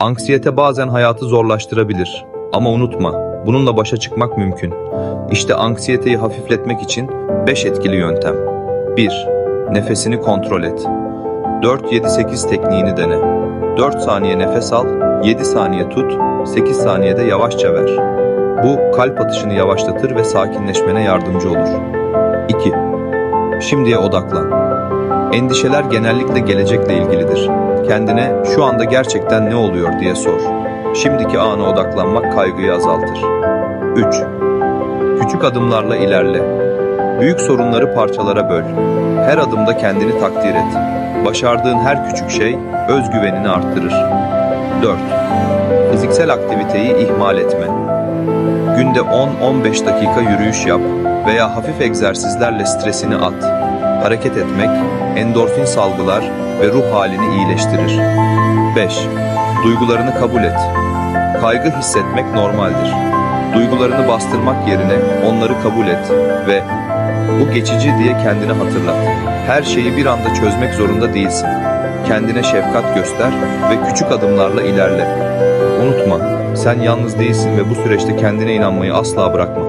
Anksiyete bazen hayatı zorlaştırabilir. Ama unutma, bununla başa çıkmak mümkün. İşte anksiyeteyi hafifletmek için 5 etkili yöntem. 1. Nefesini kontrol et. 4-7-8 tekniğini dene. 4 saniye nefes al, 7 saniye tut, 8 saniyede yavaşça ver. Bu kalp atışını yavaşlatır ve sakinleşmene yardımcı olur. 2. Şimdiye odaklan. Endişeler genellikle gelecekle ilgilidir. Kendine şu anda gerçekten ne oluyor diye sor. Şimdiki ana odaklanmak kaygıyı azaltır. 3. Küçük adımlarla ilerle. Büyük sorunları parçalara böl. Her adımda kendini takdir et. Başardığın her küçük şey özgüvenini arttırır. 4. Fiziksel aktiviteyi ihmal etme. Günde 10-15 dakika yürüyüş yap veya hafif egzersizlerle stresini at. Hareket etmek, endorfin salgılar ve ruh halini iyileştirir. 5. Duygularını kabul et. Kaygı hissetmek normaldir. Duygularını bastırmak yerine onları kabul et ve bu geçici diye kendine hatırlat. Her şeyi bir anda çözmek zorunda değilsin. Kendine şefkat göster ve küçük adımlarla ilerle. Unutma, sen yalnız değilsin ve bu süreçte kendine inanmayı asla bırakma.